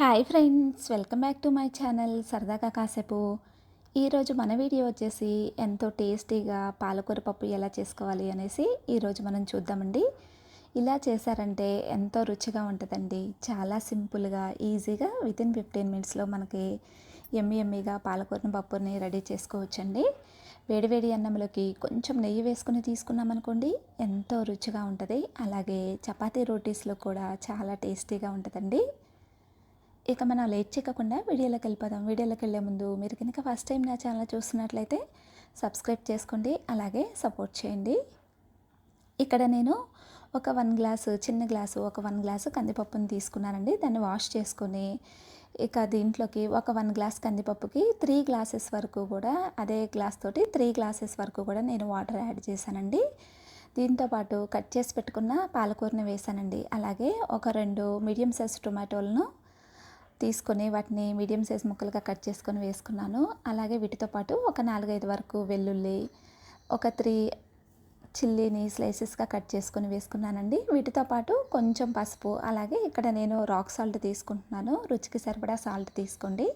Hi friends welcome back to my channel. సరదాగా కాసేపు ఈరోజు మన వీడియో వచ్చేసి ఎంతో టేస్టీగా పాలకూర పప్పు ఎలా చేసుకోవాలి అనేసి ఈరోజు మనం చూద్దామండి. ఇలా చేశారంటే ఎంతో రుచిగా ఉంటుందండి. చాలా సింపుల్గా ఈజీగా వితిన్ ఫిఫ్టీన్ మినిట్స్లో మనకి ఎమ్మి ఎమ్మిగా పాలకూరని పప్పుని రెడీ చేసుకోవచ్చండి. వేడివేడి అన్నంలోకి కొంచెం నెయ్యి వేసుకుని తీసుకున్నామనుకోండి ఎంతో రుచిగా ఉంటుంది. అలాగే చపాతీ రోటీస్లో కూడా చాలా టేస్టీగా ఉంటుందండి. ఇక మనం లేట్ చేయకుండా వీడియోలోకి వెళ్ళిపోదాం. వీడియోలోకి వెళ్ళే ముందు మీరు కనుక ఫస్ట్ టైం నా ఛానల్ చూస్తున్నట్లయితే సబ్స్క్రైబ్ చేసుకోండి. అలాగే సపోర్ట్ చేయండి. ఇక్కడ నేను ఒక వన్ గ్లాసు చిన్న గ్లాసు ఒక వన్ గ్లాసు కందిపప్పుని తీసుకున్నానండి. దాన్ని వాష్ చేసుకొని ఇక దీంట్లోకి ఒక వన్ గ్లాస్ కందిపప్పుకి త్రీ గ్లాసెస్ వరకు కూడా అదే గ్లాస్ తోటి త్రీ గ్లాసెస్ వరకు కూడా నేను వాటర్ యాడ్ చేశానండి. దీంతోపాటు కట్ చేసి పెట్టుకున్న పాలకూరని వేసానండి అలాగే ఒక రెండు మీడియం సైజ్ టొమాటోలను తీసుకొని వాటిని మీడియం సైజ్ ముక్కలుగా కట్ చేసుకొని వేసుకున్నాను. అలాగే వీటితో పాటు ఒక నాలుగైదు వరకు వెల్లుల్లి ఒక త్రీ చిల్లీని స్లైసెస్గా కట్ చేసుకొని వేసుకున్నానండి. వీటితో పాటు కొంచెం పసుపు అలాగే ఇక్కడ నేను రాక్ సాల్ట్ తీసుకుంటున్నాను. రుచికి సరిపడా సాల్ట్ తీసుకోండి.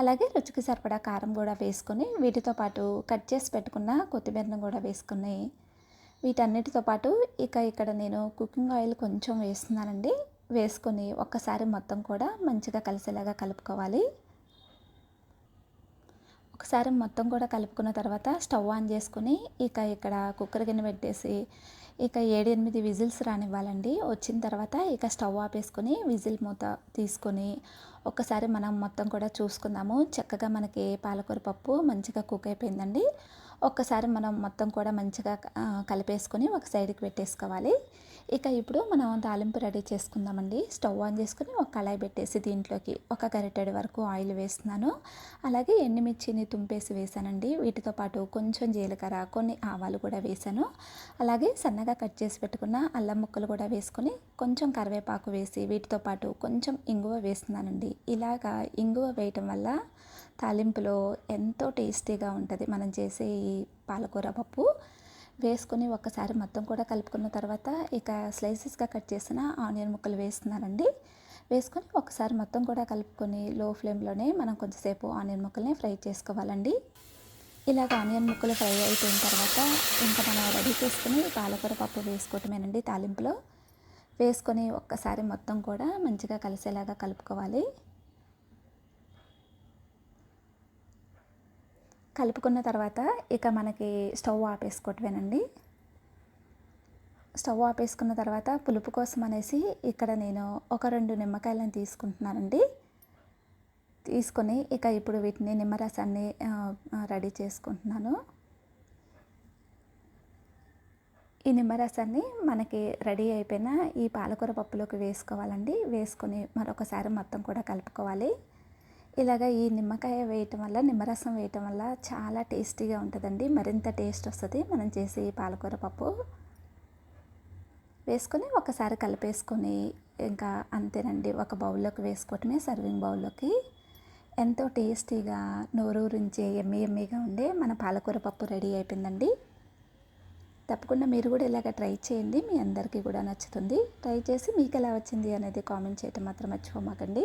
అలాగే రుచికి సరిపడా కారం కూడా వేసుకొని వీటితో పాటు కట్ చేసి పెట్టుకున్న కొత్తిమీరను కూడా వేసుకుని వీటన్నిటితో పాటు ఇక ఇక్కడ నేను కుకింగ్ ఆయిల్ కొంచెం వేస్తున్నానండి. వేసుకొని ఒక్కసారి మొత్తం కూడా మంచిగా కలిసేలాగా కలుపుకోవాలి. ఒకసారి మొత్తం కూడా కలుపుకున్న తర్వాత స్టవ్ ఆన్ చేసుకుని ఇక ఇక్కడ కుక్కర్ గిన్నె పెట్టేసి ఇక ఏడు ఎనిమిది విజిల్స్ రానివ్వాలండి. వచ్చిన తర్వాత ఇక స్టవ్ ఆపేసుకొని విజిల్ మూత తీసుకొని ఒక్కసారి మనం మొత్తం కూడా చూసుకుందాము. చక్కగా మనకి పాలకూర పప్పు మంచిగా కుక్ అయిపోయిందండి. ఒక్కసారి మనం మొత్తం కూడా మంచిగా కలిపేసుకొని ఒక సైడ్కి పెట్టేసుకోవాలి. ఇక ఇప్పుడు మనం తాలింపు రెడీ చేసుకుందామండి. స్టవ్ ఆన్ చేసుకుని ఒక కళాయి పెట్టేసి దీంట్లోకి ఒక గరిటెడు వరకు ఆయిల్ వేస్తున్నాను. అలాగే ఎండుమిర్చిని తుంపేసి వేసానండి. వీటితో పాటు కొంచెం జీలకర్ర కొన్ని ఆవాలు కూడా వేసాను. అలాగే సన్నగా కట్ చేసి పెట్టుకున్న అల్లం ముక్కలు కూడా వేసుకొని కొంచెం కరివేపాకు వేసి వీటితో పాటు కొంచెం ఇంగువ వేస్తున్నానండి. ఇలాగా ఇంగువ వేయటం వల్ల తాలింపులో ఎంతో టేస్టీగా ఉంటుంది మనం చేసే ఈ పాలకూర పప్పు. వేసుకొని ఒక్కసారి మొత్తం కూడా కలుపుకున్న తర్వాత ఇక స్లైసెస్గా కట్ చేసిన ఆనియన్ ముక్కలు వేస్తున్నానండి. వేసుకొని ఒకసారి మొత్తం కూడా కలుపుకొని లో ఫ్లేమ్లోనే మనం కొంచెంసేపు ఆనియన్ ముక్కల్ని ఫ్రై చేసుకోవాలండి. ఇలాగ ఆనియన్ ముక్కలు ఫ్రై అయిపోయిన తర్వాత ఇంకా మనం రెడీ చేసుకుని పాలకూర పప్పు వేసుకోవటమేనండి తాలింపులో. వేసుకొని ఒక్కసారి మొత్తం కూడా మంచిగా కలిసేలాగా కలుపుకోవాలి. కలుపుకున్న తర్వాత ఇక మనకి స్టవ్ ఆపేసుకోవటమేనండి. స్టవ్ ఆపేసుకున్న తర్వాత పులుపు కోసం అనేసి ఇక్కడ నేను ఒక రెండు నిమ్మకాయలను తీసుకుంటున్నానండి. తీసుకొని ఇక ఇప్పుడు వీటిని నిమ్మరసాన్ని రెడీ చేసుకుంటున్నాను. ఈ నిమ్మరసాన్ని మనకి రెడీ అయిపోయిన ఈ పాలకూర పప్పులోకి వేసుకోవాలండి. వేసుకొని మరొకసారి మొత్తం కూడా కలుపుకోవాలి. ఇలాగ ఈ నిమ్మకాయ వేయటం వల్ల నిమ్మరసం వేయటం వల్ల చాలా టేస్టీగా ఉంటుందండి. మరింత టేస్ట్ వస్తుంది. మనం చేసి పాలకూర పప్పు వేసుకొని ఒకసారి కలిపేసుకొని ఇంకా అంతేనండి. ఒక బౌల్లోకి వేసుకోవటమే సర్వింగ్ బౌల్లోకి. ఎంతో టేస్టీగా నోరూరించే ఎమ్మి ఎమ్మిగా ఉండే మన పాలకూర పప్పు రెడీ అయిపోయిందండి. తప్పకుండా మీరు కూడా ఇలాగ ట్రై చేయండి. మీ అందరికీ కూడా నచ్చుతుంది. ట్రై చేసి మీకు ఎలా వచ్చింది అనేది కామెంట్ చేయటం మాత్రం మర్చిపోమాకండి.